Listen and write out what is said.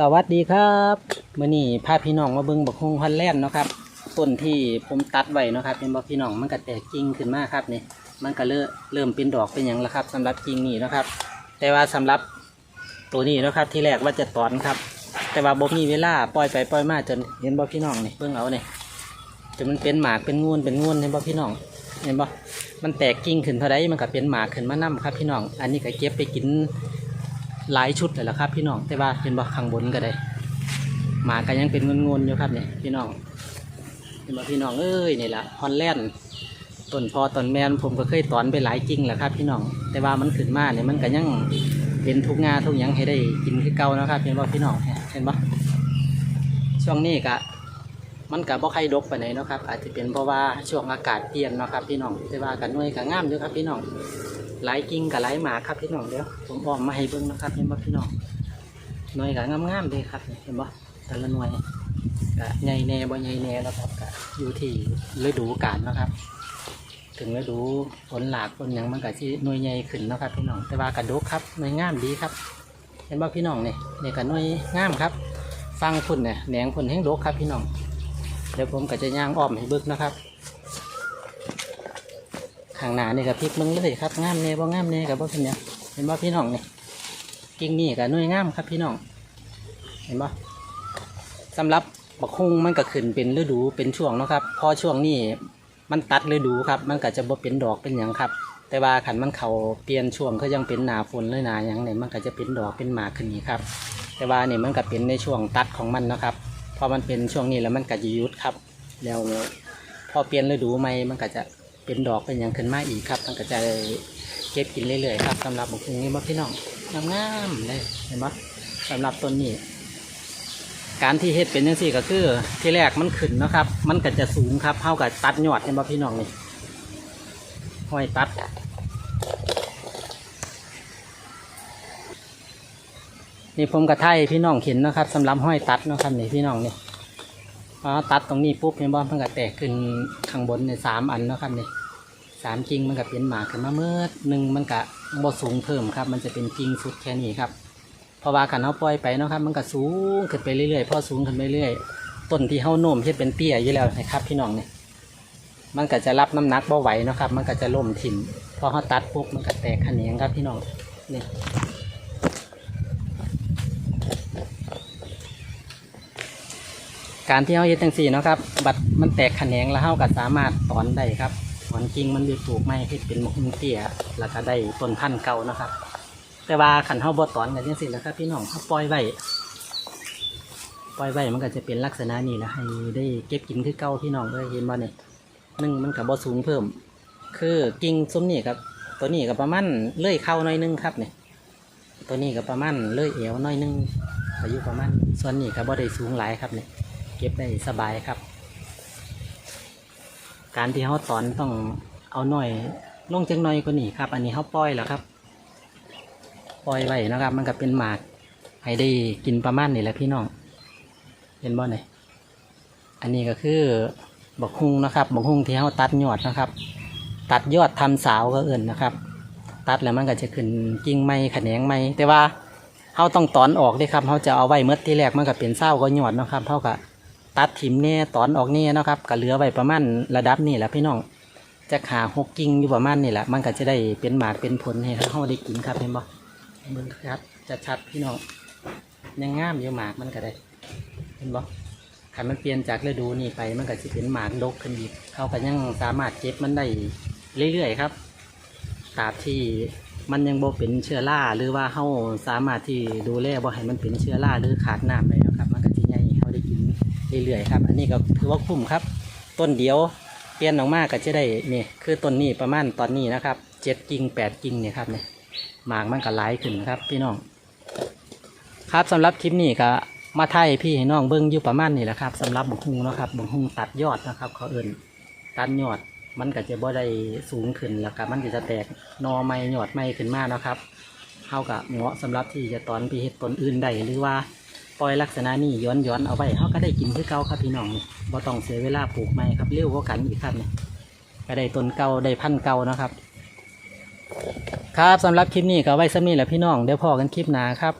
สวัสดีครับมื่อนี้พาพี่น้องมาเบิ่งบักฮงฮอลแลนด์เนาะครับต้นที่ผมตัดไว้เนาะครับเป็นบ่พี่น้องมันก็แตกกิ่งขึ้นมาครับนี่มันก็เริ่มเริ่มเป็นดอกเป็นหยังแล้วครับสำหรับกิ่งนี้เนาะครับ แต่ว่าสำหรับตัวนี้เนาะครับที่แรกว่าจะถอนครับ แต่ว่าบ่มีเวลาปล่อยไปปล่อยมาจนเห็นบ่พี่น้องนี่เบิ่งเอาเนี่ยจนมันเป็นหมากเป็นงูนเป็นงูนเห็นบ่พี่น้องเห็นบ่มันแตกกิ่งขึ้นเท่าใดมันก็เป็นหมากขึ้นมานํครับพี่น้อง อันนี้ก็เก็บไปกิน หลายชุดเลยละครับ พี่น้องแต่ว่าเห็นบ่ข้างบนก็ได้หมาก็ยังเป็นงนๆอยู่ครับเนี่ยพี่น้องเห็นบ่พี่น้องเอ้ยนี่แหละฮอนแลนด์ต้นพอต้นแมนผมก็เคยตอนไปหลายกิ่งแหละครับ พี่น้องแต่ว่ามันขึ้นมาเนี่ยมันก็ยังเป็นทุกงาทุกหยังให้ได้กินคือเก่านะครับเห็นบ่พี่น้องเห็นบ่ช่วงนี้ก็มันก็บ่ใครดกไปไหนเนาะครับอาจจะเป็นเพราะว่าช่วงอากาศเปลี่ยนเนาะครับพี่น้องแต่ว่ากันน่วยก็งามอยู่ครับพี่น้อง หลายกิ่งกับหลายหมาครับพี่น้องเดี๋ยวผมออกมาให้เบิ่งนะครับเห็นบ่พี่น้องหน่วยกับงามๆเลยครับเห็นบ่แต่ละหน่วยก็ใหญ่แน่บ่ใหญ่แน่แล้วครับก็อยู่ที่ฤดูกาลนะครับ ถึงฤดูฝนหลากฝนหยังมันก็สิหน่วยใหญ่ขึ้นนะครับพี่น้องแต่ว่ากระดกครับหน่วยงามดีครับ เห็นบ่พี่น้องเนี่ยนี่ก็หน่วยงามครับฟังพุ่นเนี่ยแหนงพุ่นแห้งดกครับพี่น้องเดี๋ยวผมก็จะย่างอ้อมให้เบิ่งนะครับางหน้านี่กับพริกมึงเลยครับงามเน่บ่งามเน่กับบ่เป็นหยังเห็นบ่พี่น้องนี่กิ่งนี่กับหน่ยงามครับพี่น้อง เห็นบ่สำหรับบักฮุงมันก็ขึ้นเป็นฤดูเป็นช่วงเนาะครับพอช่วงนี้มันตัดฤดูครับ มันก็จะบ่เป็นดอกเป็นหยังครับ แต่ว่าขันมันเขาเปลี่ยนช่วงก็ยังเป็นหนาฝนเลยหนาหยังเนี่ยมันก็จะเป็นดอกเป็นหมากขึ้นนี่ครับ แต่ว่านี่มันก็เป็นในช่วงตัดของมันเนาะครับพอมันเป็นช่วงนี้แล้วมันก็จะยุดครับ แล้วพอเปลี่ยนฤดูใหม่มันก็จะ เป็นดอกเป็นอย่างขึ้นมาอีกครับมันก็จะเก็บกินเรื่อยๆครับสำหรับบุกนี้บ่พี่น้องงามๆเลยเห็นไหมสำหรับต้นนี้การที่เฮ็ดเป็นยังสี่ก็คือที่แรกมันขึ้นนะครับ มันก็จะสูงครับเท่ากับตัดยอดเห็นบ่พี่น้องนี่ห้อยตัดนี่ผมกระไทยพี่น้องเห็นนะครับสำหรับห้อยตัดนะครับนี่พี่น้องนี่พอตัดตรงนี้ปุ๊บเห็นบ่มันก็แตกขึ้นข้างบนในสามอันนะครับนี่ สามกิ่งมันก็เป็นหมากขึ้นมาเมื่อหนึ่งมันก็บ่สูงเพิ่มครับ มันจะเป็นกิ่งสุดแค่นี้ครับพราะว่าขันเขาปล่อยไปเนาะครับ มันก็สูงขึ้นไปเรื่อยๆพอสูงขึ้นไปเรื่อยต้นที่เฮาโน้มที่เป็นเตี้ยอยู่แล้วนะครับ พี่น้องเนี่ยมันก็จะรับน้ำหนักบ่ไหวเนาะครับ มันก็จะล่มถิ่มพอเขาตัดปุ๊บมันก็แตกขะแขนงครับพี่น้องนี่การที่เขาเฮ็ดจังสี่เนาะครับ บัดมันแตกแขนงแล้วเขาก็สามารถถอนได้ครับ ถอนกิ่งมันไปปลูกไม้ที่เป็นมุมเตี้ยแล้วก็ได้ต้นพันธุ์เก่านะครับ แต่ว่าขันเขาบ่ถอนกันจังสี่นะครับ พี่น้องเขาปล่อยไว้ปล่อยไว้มันก็จะเป็นลักษณะนี้แหละให้ได้เก็บกินคือเก่าพี่น้องเลยเห็นบ่เนี่ยนึ่งมันกับบ่สูงเพิ่ม คือกิ่งซุ้มนี่ครับ ตัวนี้ก็ประมาณเลื่อยเข้าน่อยนึงครับเนี่ยตัวนี้ก็ประมาณเลื่อยเอวน่อยนึงอายุประมาณส่วนนี้ก็บ่ได้สูงหลายครับเนี่ยเก็บได้สบายครับ การที่เขาตอนต้องเอาหน่อยลงจังหน่อยกว่านี้ครับ อันนี้เขาปล่อยแล้วครับ ปล่อยไว้นะครับ มันก็เป็นหมากให้ได้กินประมาณนี้แหละพี่น้องเห็นบ่เนี่ยอันนี้ก็คือบักฮุงนะครับบักฮุงที่เขาตัดยอดนะครับ ตัดยอดทำสาวก็เอื่นนะครับ ตัดแล้วมันก็จะขึ้นกิ่งไม้แขนงไม้แต่ว่าเขาต้องตอนออกเลยครับเขาจะเอาไว้เมื่อที่แรกมันก็เป็นเศร้าก็ยอดนะครับเท่ากับ ตัดถิ่มเนี่ยตอนออกเนี่ยนะครับก็เหลือไว้ประมาณระดับนี่แหละพี่น้องจะขาหกกิ่งอยู่ประมาณนี่แหละมันก็จะได้เป็นหมากเป็นผลให้เขาได้กินครับเห็นบ่เบิ่งครับจะชัดพี่น้องยังงามอยู่หมากมันก็ได้ เห็นบ่ขันมันเปลี่ยนจากฤดูนี้ไปมันก็จะเป็นหมากดกขึ้นอีกเขาก็ยังสามารถเก็บมันได้เรื่อยๆครับตราบที่มันยังบ่เป็นเชื้อราหรือว่าเขาสามารถที่ดูแลบ่ให้มันเป็นเชื้อราหรือขาดน้ำเลยนะครับมันก็จะ เรื่อยๆครับ อันนี้ก็ถือว่าคุ้มครับ ต้นเดียวเปลี่ยนออกมาก็จะได้นี่คือต้นนี้ประมาณตอนนี้นะครับเจ็ดกิ่งแปดกิ่งเนี่ยครับเนี่ยหมากมันก็หลายขึ้นครับ พี่น้อง ครับสำหรับคลิปนี้ก็มาไทยพี่ให้น้องเบิ้งอยู่ประมาณนี้แหละครับสำหรับบุกฮุงนะครับบุกฮุงตัดยอดนะครับ เขาเอิ่นตัดยอดมันก็จะบ่ได้สูงขึ้นแล้วก็มันก็จะแตกนอไม่ยอดไม่ขึ้นมากนะครับเท่ากับเหมาะสำหรับที่จะตอนไปเฮ็ดต้นอื่นได้หรือว่า ปล่อยลักษณะนี้ย้อนย้อนเอาไว้เขาก็ได้กินคือเก่าครับพี่น้องนี่บ่ต้องเสียเวลาปลูกใหม่ครับเร็วกว่ากันอีกครับนี่ก็ได้ต้นเก่าได้พันธุ์เก่านะครับ ครับสำหรับคลิปนี้ก็ไว้สำนี้แหละพี่น้องเดี๋ยวพอกันคลิปหน้าครับ